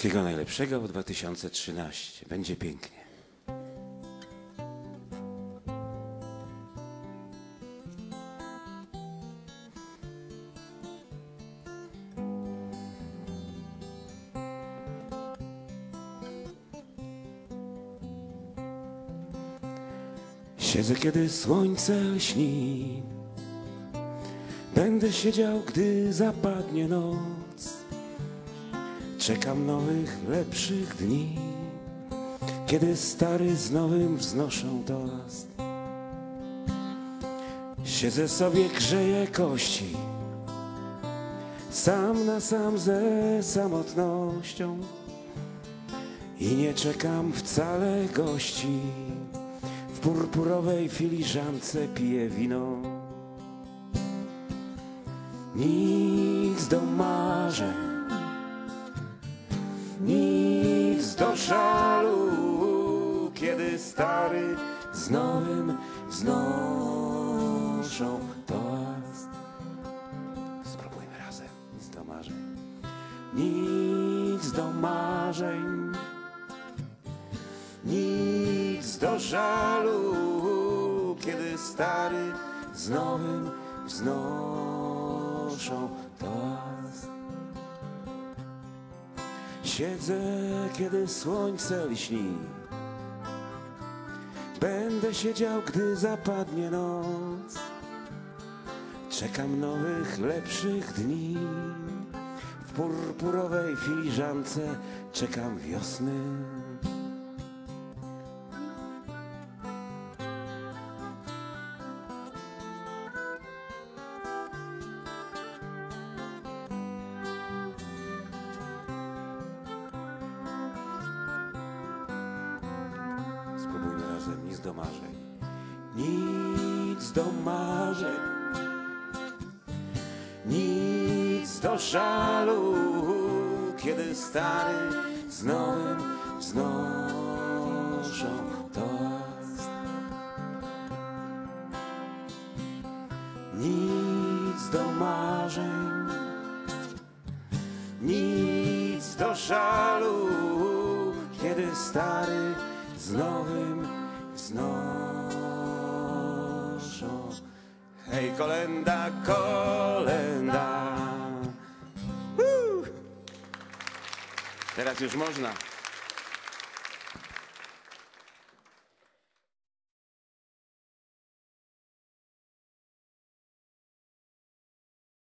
Wszystkiego najlepszego w 2013. Będzie pięknie. Siedzę, kiedy słońce lśni. Będę siedział, gdy zapadnie noc. Czekam nowych, lepszych dni, kiedy stary z nowym wznoszą toast. Siedzę sobie, grzeję kości, sam na sam ze samotnością i nie czekam wcale gości. W purpurowej filiżance piję wino. Nic do marzeń do żalu, kiedy stary z nowym znoszą toast. Spróbujmy razem, nic do marzeń. Nic do marzeń, nic do żalu, kiedy stary z nowym wznoszą toast. Siedzę, kiedy słońce lśni. Będę siedział, gdy zapadnie noc. Czekam nowych, lepszych dni. W purpurowej filiżance czekam wiosny. Do marzeń. Nic do marzeń. Nic do żalu, kiedy stary z nowym wznoszą toast. Nic do marzeń, nic do żalu, kiedy stary z nowym wznoszą. Hej, kolenda, kolenda. Teraz już można.